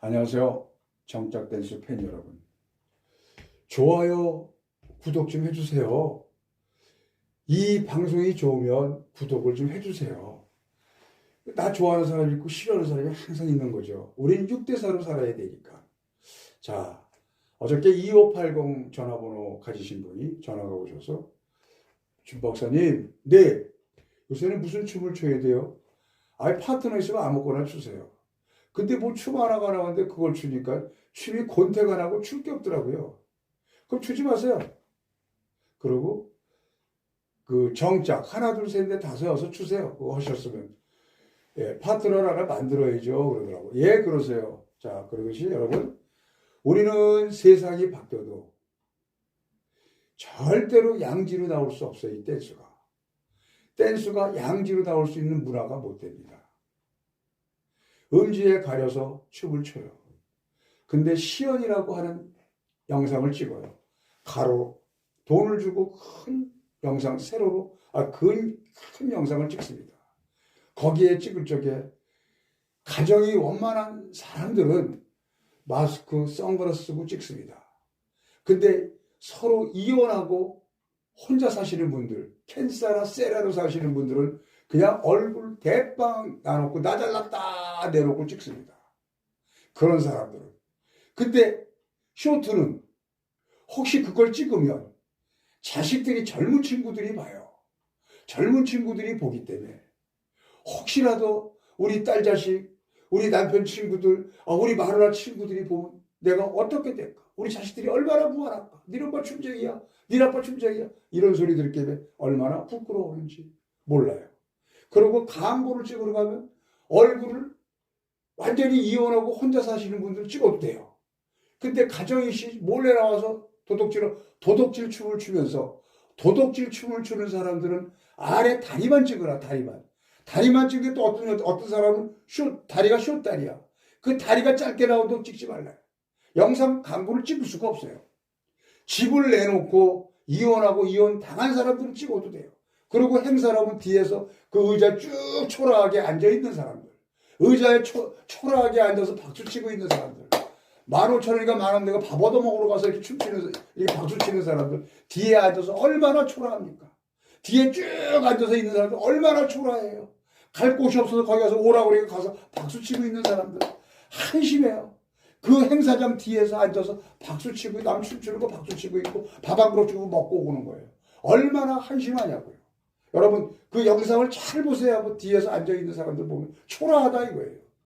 안녕하세요. 정작 댄스 팬 여러분. 좋아요, 구독 좀 해주세요. 이 방송이 좋으면 구독을 좀 해주세요. 나 좋아하는 사람 있고 싫어하는 사람이 항상 있는 거죠. 우리는 6대4로 살아야 되니까. 자, 어저께 2580 전화번호 가지신 분이 전화가 오셔서 준 박사님, 네, 요새는 무슨 춤을 춰야 돼요? 아예 파트너 있으면 아무거나 추세요. 근데 뭐춤 하나가 나왔는데 그걸 추니까 춤이 권태가 나고 출 게 없더라고요. 그럼 추지 마세요. 그러고 그 정짝 하나 둘 셋 넷 다섯 여섯 추세요. 하셨으면 예, 파트너를 하나 만들어야죠. 그러더라고. 예, 그러세요. 자, 그러듯이 여러분 우리는 세상이 바뀌어도 절대로 양지로 나올 수 없어요. 이 댄스가. 댄스가 양지로 나올 수 있는 문화가 못 됩니다. 음지에 가려서 춤을 춰요. 근데 시연이라고 하는 영상을 찍어요. 가로 돈을 주고 큰 영상 세로로 아큰 큰 영상을 찍습니다. 거기에 찍을 적에 가정이 원만한 사람들은 마스크, 선글라스 쓰고 찍습니다. 근데 서로 이혼하고 혼자 사시는 분들, 캔사라, 세라로 사시는 분들은 그냥 얼굴 대빵 놔놓고 나 잘났다 내놓고 찍습니다. 그런 사람들은. 근데 쇼트는 혹시 그걸 찍으면 자식들이 젊은 친구들이 봐요. 젊은 친구들이 보기 때문에 혹시라도 우리 딸 자식, 우리 남편 친구들, 아, 우리 마누라 친구들이 보면 내가 어떻게 될까? 우리 자식들이 얼마나 무한할까? 네 오빠 춤쟁이야. 네 아빠 춤쟁이야. 이런 소리 들을 때 얼마나 부끄러우는지 몰라요. 그리고 광고를 찍으러 가면 얼굴을 완전히 이혼하고 혼자 사시는 분들 찍어도 돼요. 근데 가정이시 몰래 나와서 도둑질, 도둑질 춤을 추면서 도둑질 춤을 추는 사람들은 아래 다리만 찍어라, 다리만. 다리만 찍는 또 어떤, 어떤 사람은 쇼, 다리가 쇼다리야. 그 다리가 짧게 나오도록 찍지 말라요. 영상 광고를 찍을 수가 없어요. 집을 내놓고 이혼하고 이혼 당한 사람들은 찍어도 돼요. 그리고 행사라면 뒤에서 그 의자 쭉 초라하게 앉아 있는 사람들. 의자에 초, 초라하게 앉아서 박수 치고 있는 사람들. 만 오천 원이가 만원 내가 밥 얻어 먹으러 가서 이렇게 춤추는, 이렇게 박수 치는 사람들. 뒤에 앉아서 얼마나 초라합니까? 뒤에 쭉 앉아서 있는 사람들 얼마나 초라해요. 갈 곳이 없어서 거기 가서 오라고 그러니까 가서 박수 치고 있는 사람들. 한심해요. 그 행사장 뒤에서 앉아서 박수 치고 남 춤추는 거 박수 치고 있고 밥 한 그릇 주고 먹고 오는 거예요. 얼마나 한심하냐고요. 여러분 그 영상을 잘 보세요. 뒤에서 앉아 있는 사람들 보면 초라하다 이거예요.